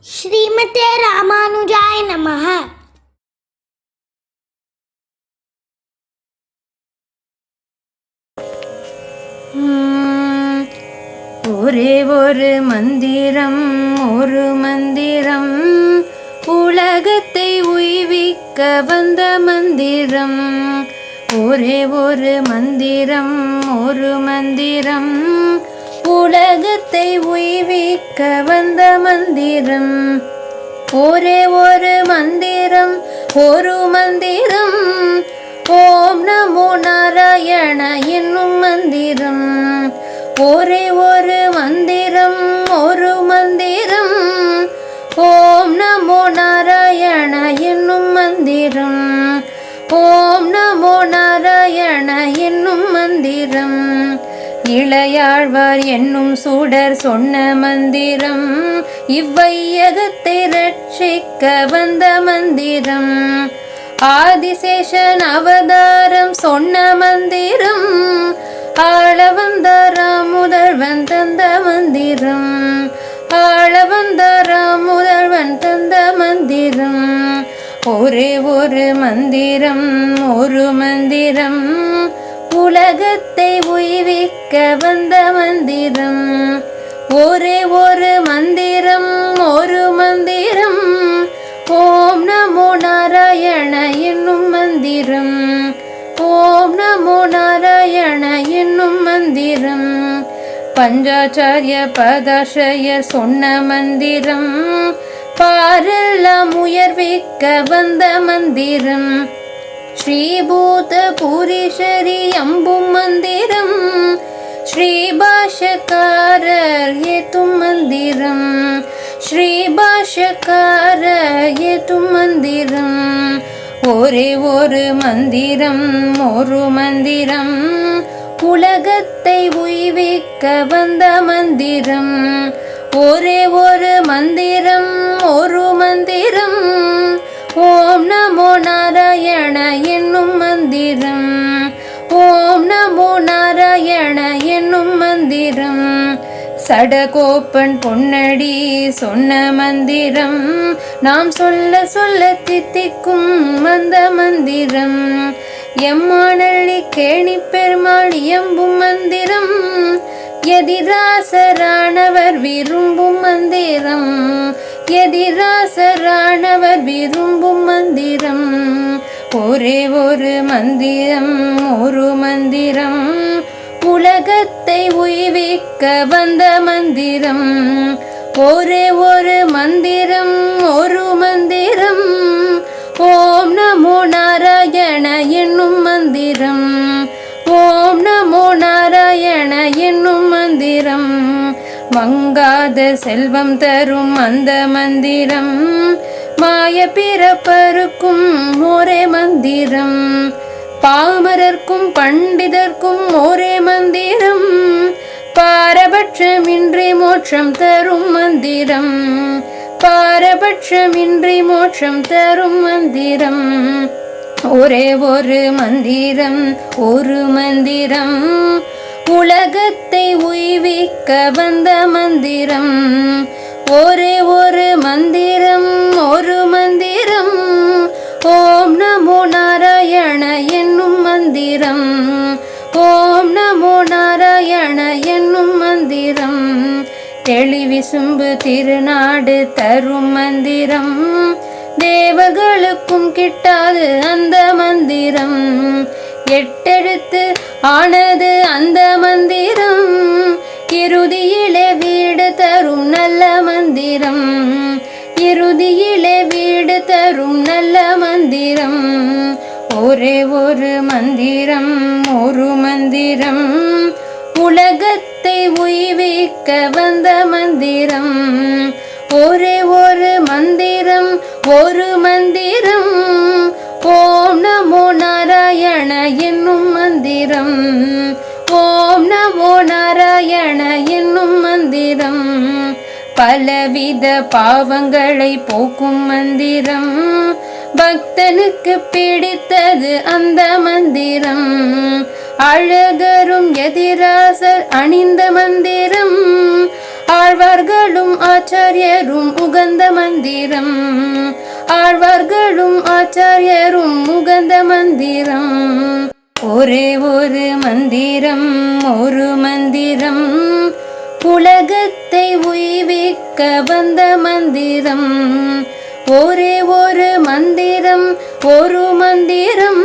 ஸ்ரீமதே ராமானுஜாய நமஹ. ஒரே ஒரு மந்திரம் ஒரு மந்திரம். உலகத்தை உய்விக்க வந்த மந்திரம். ஒரே ஒரு மந்திரம் ஒரு மந்திரம். உலகத்தை உய்விக்க வந்த மந்திரம். ஒரே ஒரு மந்திரம் ஒரு மந்திரம். ஓம் நமோ நாராயண என்னும் மந்திரம். ஒரே ஒரு மந்திரம் ஒரு மந்திரம். ஓம் நமோ நாராயண என்னும் மந்திரம். ஓம் நமோ நாராயண என்னும் மந்திரம். இளையாழ்வார் என்னும் சூடர் சொன்ன மந்திரம் இவ்வையகத்தை ரட்சிக்க வந்த மந்திரம். ஆதிசேஷன் அவதாரம் சொன்ன மந்திரம் ஆள வந்தாராம் முதல்வன் தந்த மந்திரம். ஆள வந்தாராம் முதல்வன் தந்த மந்திரம். ஒரே ஒரு மந்திரம் ஒரு மந்திரம். உலகத்தை உய்விக்க வந்த மந்திரம். ஒரே ஒரு மந்திரம் ஒரு மந்திரம். ஓம் நமோ நாராயண என்னும் மந்திரம். ஓம் நமோ நாராயண என்னும் மந்திரம். பஞ்சாச்சாரிய பதாசய சொன்ன மந்திரம். பாரெல்லாம் உயர்விக்க வந்த மந்திரம். ஸ்ரீபூத பூரீஸ்வரி அம்பும் மந்திரம் ஸ்ரீபாஷக்காரர் ஏத்தும் மந்திரம் ஸ்ரீபாஷக்காரர் ஏத்தும் மந்திரம். ஒரே ஒரு மந்திரம் ஒரு மந்திரம். உலகத்தை உய்விக்க வந்த மந்திரம். ஒரே ஒரு மந்திரம் ஒரு மந்திரம். மந்திரம். சடகோப்பன் பொன்னடி சொன்ன மந்திரம். நாம் சொல்ல சொல்ல தித்திக்கும் அந்த மந்திரம். எம்மானள்ளி கேணி பெருமாள் எம்பும் மந்திரம். எதிராசரானவர் விரும்பும் மந்திரம். எதிராசரானவர் விரும்பும் மந்திரம். ஒரே ஒரு மந்திரம் ஒரு மந்திரம். உலகத்தை உய்விக்க வந்த மந்திரம். ஒரே ஒரு மந்திரம் ஒரு மந்திரம். ஓம் நமோ நாராயண என்னும் மந்திரம். ஓம் நமோ நாராயண என்னும் மந்திரம். மங்காத செல்வம் தரும் அந்த மந்திரம். மாய பிறப்பருக்கும் ஒரே மந்திரம். பாமரர்க்கும் பண்டிதர்க்கும் ஒரே மந்திரம். பாரபட்சமின்றி மோட்சம் தரும் மந்திரம். பாரபட்சமின்றி மோட்சம் தரும் மந்திரம். ஒரே ஒரு மந்திரம் ஒரு மந்திரம். உலகத்தை உய்விக்க வந்த மந்திரம். ஒரே ஒரு மந்திரம் ஒரு மந்திரம். ஓம் நமோ நாராயண என்னும் மந்திரம். ஓம் நமோ நாராயண என்னும் மந்திரம். தெளிவிசும்பு திருநாடு தரும் மந்திரம். தேவர்களுக்கும் கிட்டாது அந்த மந்திரம். எட்டெழுத்து ஆனது அந்த மந்திரம். இறுதியிலே வீடு தரும் நல்ல மந்திரம். இறுதியிலே வீடு தரும் நல்ல மந்திரம். ஒரே ஒரு மந்திரம் ஒரு மந்திரம். உலகத்தை உய்விக்க வந்த மந்திரம். ஒரே ஒரு மந்திரம் ஒரு மந்திரம். ஓம் நமோ நாராயண என்னும் மந்திரம். ஓம் நமோ நாராயண என்னும் மந்திரம். பலவித பாவங்களை போக்கும் மந்திரம். பக்தனுக்கு பிடித்தது அந்த மந்திரம். அழகரும் எதிராசர் அணிந்த மந்திரம். ஆழ்வார்களும் ஆச்சாரியரும் உகந்த மந்திரம். ஆழ்வார்களும் ஆச்சாரியரும் உகந்த மந்திரம். ஒரே ஒரு மந்திரம் ஒரு மந்திரம். உலகத்தை உய்விக்க வந்த மந்திரம். ஒரே ஒரு மந்திரம் ஒரு மந்திரம்.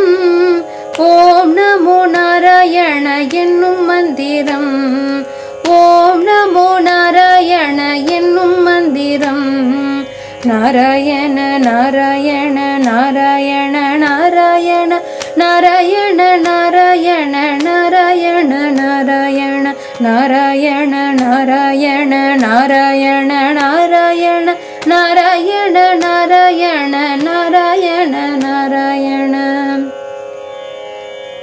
ஓம் நமோ நாராயண என்னும் மந்திரம். ஓம் நமோ நாராயண என்னும் மந்திரம். நாராயண நாராயண நாராயண நாராயண நாராயண நாராயண நாராயண நாராயண. நாராயண நாராயண நாராயண நாராயண நாராயண நாராயண நாராயண நாராயண.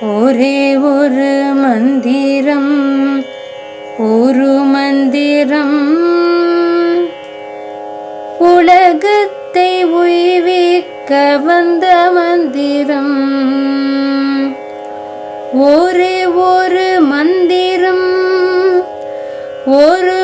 ஒரே ஒரு மந்திரம் ஒரு மந்திரம். உலகத்தை உய்விக்க வந்த மந்திரம். ஒரே ஒரு மந்திரம். ஒரு